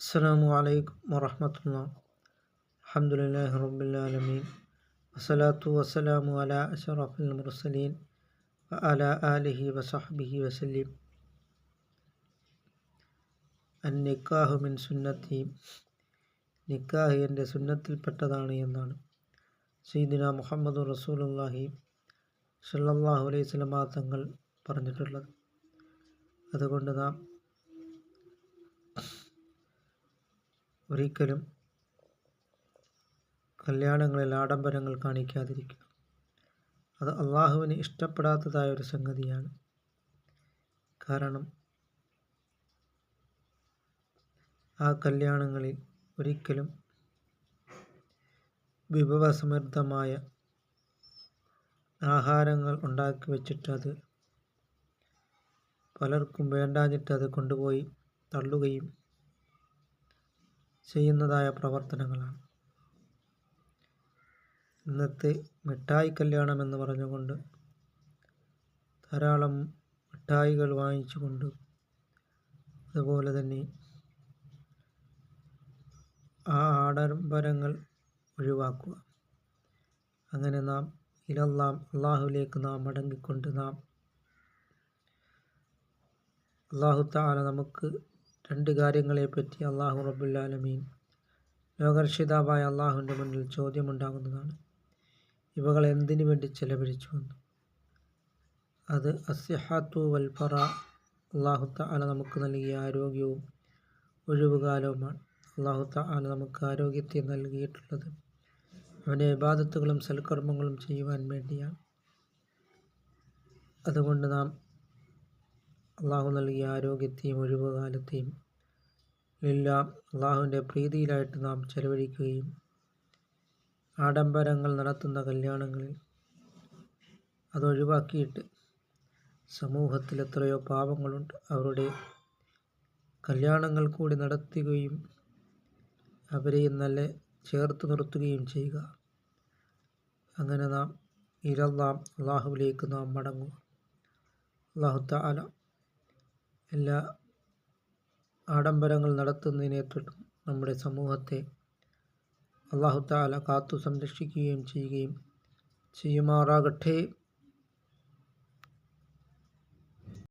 അസ്സാം വലൈക്കും വറഹമത്തുള്ള അലഹമുല്ലാ റബുലാലമീൻ വസ്സലാത്തു വസ്സലാമു അല അഷറഫുൽ മുർസലീൻ അല ആലിഹി വസഹബിഹി വസലീം അൻ നിക്കാഹു മിൻ സുന്നത്തി. നിക്കാഹ് എന്റെ സുന്നത്തിൽപ്പെട്ടതാണ് എന്നാണ്. സീദിന മുഹമ്മദ് റസൂലുല്ലാഹി സല്ലാഹു അലൈഹി സ്വലമാ തങ്ങൾ പറഞ്ഞിട്ടുള്ളത്. അതുകൊണ്ട് നാം ഒരിക്കലും കല്യാണങ്ങളിൽ ആഡംബരങ്ങൾ കാണിക്കാതിരിക്കുക. അത് അള്ളാഹുവിന് ഇഷ്ടപ്പെടാത്തതായ ഒരു സംഗതിയാണ്. കാരണം ആ കല്യാണങ്ങളിൽ ഒരിക്കലും വിഭവസമൃദ്ധമായ ആഹാരങ്ങൾ ഉണ്ടാക്കി അത് പലർക്കും വേണ്ടാഞ്ഞിട്ട് അത് കൊണ്ടുപോയി തള്ളുകയും ചെയ്യുന്നതായ പ്രവർത്തനങ്ങളാണ്. ഇന്നത്തെ മിഠായി കല്യാണം എന്ന് പറഞ്ഞുകൊണ്ട് ധാരാളം മിഠായികൾ വാങ്ങിച്ചുകൊണ്ട് അതുപോലെ തന്നെ ആ ആഡംബരങ്ങൾ ഒഴിവാക്കുക. അങ്ങനെ നാം ഇലല്ലാം അള്ളാഹുലേക്ക് നാം മടങ്ങിക്കൊണ്ട് നാം അള്ളാഹു താല നമുക്ക് രണ്ട് കാര്യങ്ങളെപ്പറ്റി അള്ളാഹു റബുല്ലാലമീൻ ലോകർഷിതാവായ അള്ളാഹുവിന്റെ മുന്നിൽ ചോദ്യമുണ്ടാകുന്നതാണ്. ഇവകൾ എന്തിനു വേണ്ടി ചെലവഴിച്ചുവെന്ന് അത് അസ്യഹാത്തു വൽഫറ അള്ളാഹു താല നമുക്ക് നൽകിയ ആരോഗ്യവും ഒഴിവുകാലവുമാണ്. അള്ളാഹു താല നമുക്ക് ആരോഗ്യത്തെ നൽകിയിട്ടുള്ളത് അവന്റെ വിവാദത്തുകളും സൽക്കർമ്മങ്ങളും ചെയ്യുവാൻ വേണ്ടിയാണ്. അതുകൊണ്ട് നാം അള്ളാഹു നൽകിയ ആരോഗ്യത്തെയും ഒഴിവുകാലത്തെയും എല്ലാം അള്ളാഹുവിന്റെ പ്രീതിയിലായിട്ട് നാം ചെലവഴിക്കുകയും ആഡംബരങ്ങൾ നടത്തുന്ന കല്യാണങ്ങളിൽ അതൊഴിവാക്കിയിട്ട് സമൂഹത്തിൽ എത്രയോ പാപങ്ങളുണ്ട്. അവരുടെ കല്യാണങ്ങൾ കൂടി നടത്തുകയും അവരെ നല്ല ചേർത്ത് നിർത്തുകയും ചെയ്യുക. അങ്ങനെ നാം ഇരല്ലാം അള്ളാഹുവിലേക്ക് നാം മടങ്ങുക. അള്ളാഹു താല എല്ലാ ആഡംബരങ്ങൾ നടത്തുന്നതിനെ തൊട്ടും നമ്മുടെ സമൂഹത്തെ അള്ളാഹു താല കാത്തു സംരക്ഷിക്കുകയും ചെയ്യുകയും ചെയ്യുമാറാകട്ടെ.